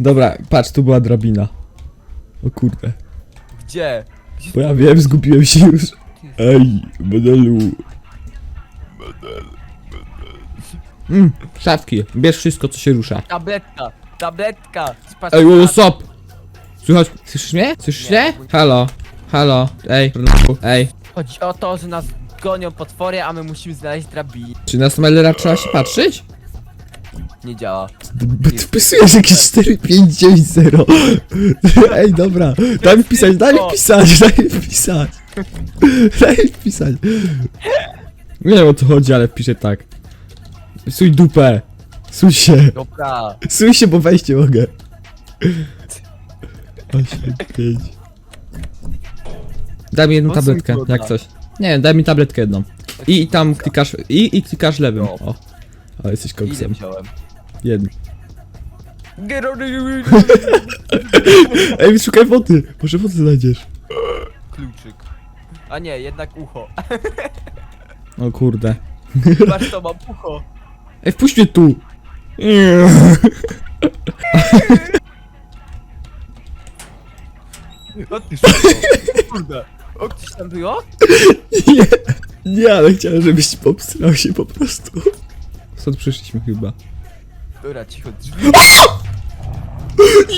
Dobra, patrz, tu była drabina. O kurde. Gdzie? Gdzie Bo ja wiem, zgubiłem się już. Ej, modelu. Mm, szafki. Bierz wszystko, co się rusza. Tabletka! Tabletka! Ej, what's up? Słychać, słyszysz mnie? Słyszysz Nie. mnie? Halo, halo, ej, ej. Chodzi o to, że nas gonią potwory, a my musimy znaleźć drabinę. Czy na Smellera trzeba się patrzeć? Nie działa. Ty wpisujesz jakieś 4, 5, 9, 0. Ej, dobra. Daj mi pisać, daj mi pisać, daj mi pisać. Daj mi pisać. Nie wiem o co chodzi, ale wpiszę tak. Suj dupę. Suj się. Dobra. Suj się, bo wejść nie mogę. 8, 5. Daj mi jedną tabletkę, jak coś. Nie, daj mi tabletkę jedną. I tam klikasz, i, i klikasz lewym. No. O. Ale jesteś koksem. wziąłem? Jedną. Ej, szukaj wody. Może wodę znajdziesz. Kluczyk. A nie, jednak ucho. O kurde. Patrz to mam ucho. Ej, wpuść mnie tu. O ty Kurde. O, ktoś tam było? Nie, nie, ale chciałem, żebyś popsrał się po prostu. Stąd przyszliśmy chyba. Dobra, cicho, drzwi.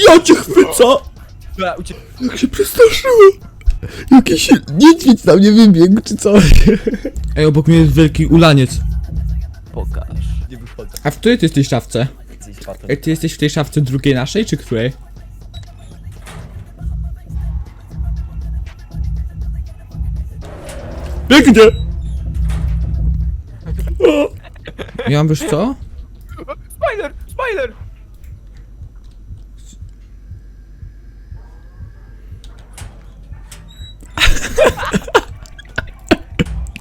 Ja cię chwycę! Dobra, uciek... Jak się przestraszyłem! Jakiś niedźwiedź na mnie wybiegł, czy coś? Ej, obok mnie jest wielki ulaniec. Pokaż. Nie wychodzę. A w której ty jesteś szafce? Jesteś patem. Ej, ty jesteś w tej szafce drugiej naszej, czy której? Biegnie! O! Ja mam wiesz co? Spider!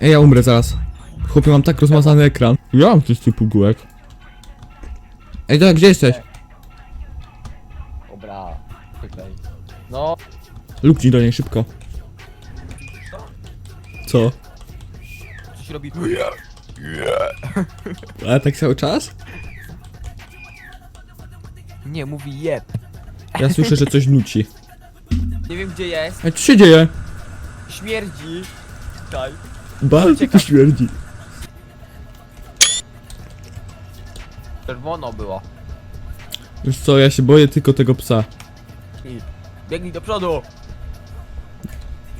Ej, ja umrę zaraz. Chłopie, mam tak rozmazany ekran. Ja mam coś typu gółek. Ej, dobra, gdzie jesteś? Dobra. Czekaj. No. Luknij do niej szybko. Co? Coś robi... Ale tak cały czas? Nie, mówi jeb. Ja słyszę, że coś nuci. Nie wiem gdzie jest. Ej, co się dzieje? Śmierdzi. Czekaj. Bardzo to śmierdzi. Czerwono było. Wiesz co, ja się boję tylko tego psa. I biegnij do przodu.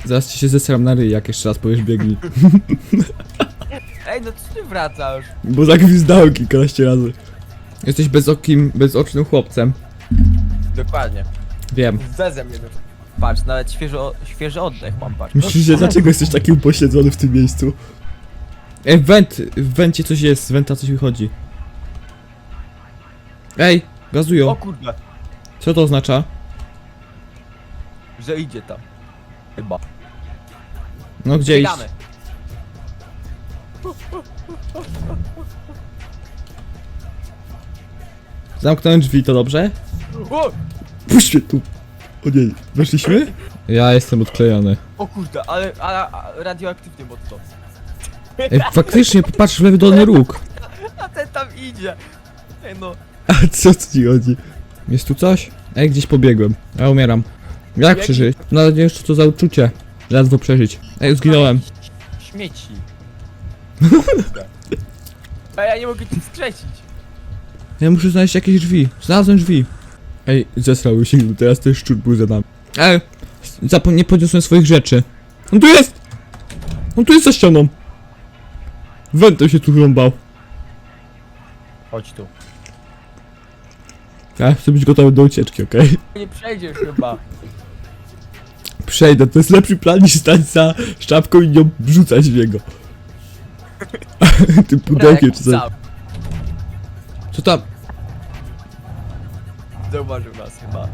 Zaraz ci się zesram na ryj, jak jeszcze raz powiesz biegnij. Ej, no co ty wracasz? Bo zagwizdałem kilkanaście razy. Jesteś bezokim, bezocznym chłopcem. Dokładnie. Wiem. Zezem mnie Patrz, nawet świeży, o- świeży oddech mam, patrz. Myślisz, że dlaczego jesteś taki upośledzony w tym miejscu? Ej, went! W wencie coś jest, z wenta coś wychodzi. Ej, O gazują. kurde, Co to oznacza? że idzie tam. Chyba. No gdzie iść? Biegamy. Zamknąłem drzwi, to dobrze? O! Puść mnie tu! O nie, weszliśmy? Ja jestem odklejony. O kurde, ale, ale a, radioaktywny mocno. Ej, faktycznie, popatrz w lewy dolny róg. A ten tam idzie. Ej no, A co ci chodzi? Jest tu coś? Ej, gdzieś pobiegłem. Ja umieram. Jak Jaki- przeżyć? Nawet nie wiem, co to za uczucie. Ledwo przeżyć. Ej, zginąłem. śmieci. A ja nie mogę cię skrzesić. Ja muszę znaleźć jakieś drzwi. Znalazłem drzwi. Ej, zesrały się, teraz ten szczur był za nami. Ej, zapo- nie podniosłem swoich rzeczy. On tu jest! On tu jest za ścianą. Wentem się tu rąbał. Chodź tu. Ja chcę być gotowy do ucieczki, okej? Nie przejdziesz chyba. Przejdę, to jest lepszy plan niż stać za sztabką i nią wrzucać w niego. Tym pudełkiem czy coś. Sam. Co tam? Zauważył nas chyba.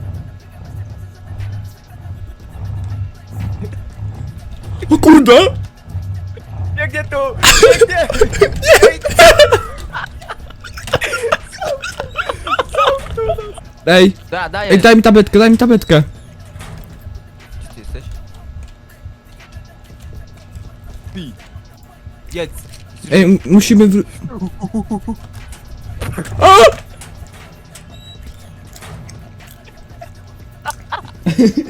O kurde! Biegnie tu! Biegnie! Ej, Ej, Da, daję. ej, daj mi tabletkę, daj mi tabletkę. Gdzie ty jesteś? Pi. Jedz. Ej, m- musimy wr... Ah!